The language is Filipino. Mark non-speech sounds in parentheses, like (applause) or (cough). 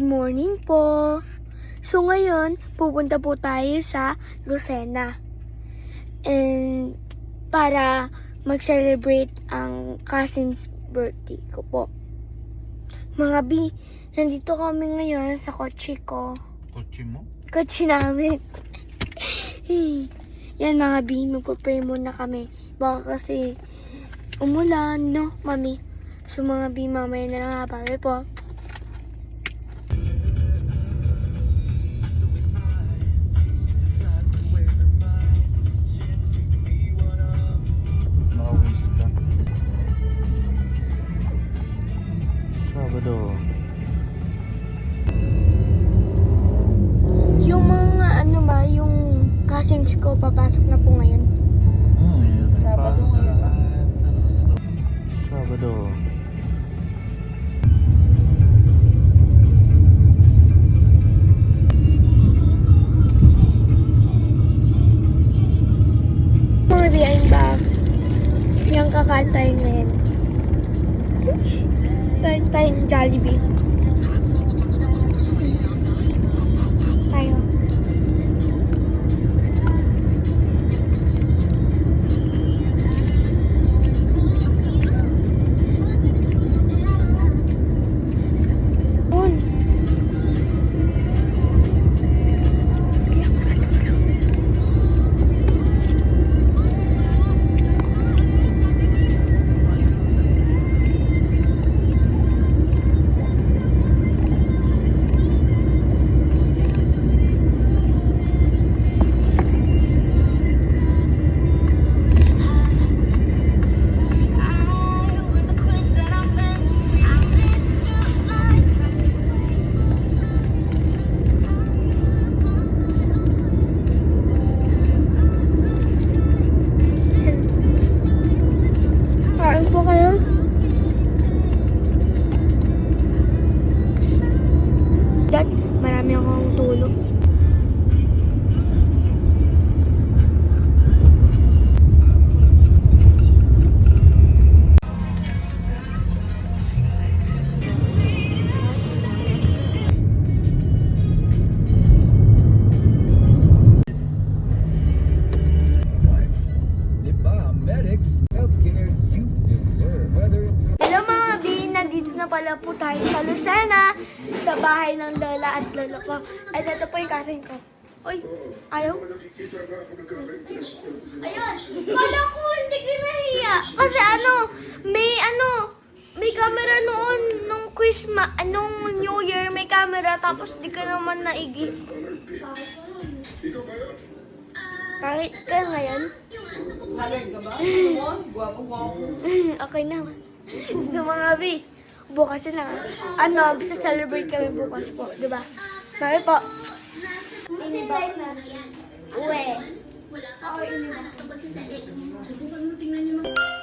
morning po. So ngayon, pupunta po tayo sa Lucena. And para mag-celebrate ang cousin's birthday ko po. Mga B, nandito kami ngayon sa kotse ko. Kotse mo? Kotse namin. (laughs) Yan mga B, magpa-pray muna kami. Baka kasi umulan, no, mami? So mga B, mamaya na lang ha. Bye po. Papasok na po ngayon. Oh, yan. Sabado ngayon ba? Sabado. Mga behind bag. Yung kakantay ngayon. Kain tayo ng Jollibee. Na pala po tayo sa Lucena, sa bahay ng lola at lolo ko. At ito po yung cousin ko. Uy, ayaw? Ayun! Kala ko hindi ka nahiya. Kasi ano, may ano, may camera noon nung Christmas, nung New Year may camera tapos di ka naman naigi. Kahit ka ngayon? Halag ka ba? Guwapo-guwapo. (laughs) okay naman. So mga bi, bukas na ano, bisa celebrate kami bukas po, di ba? Sabi po. Ini ba? Uwe. Wala pa. Nakatapos si Alex. Subukan mo tingnan yung mga...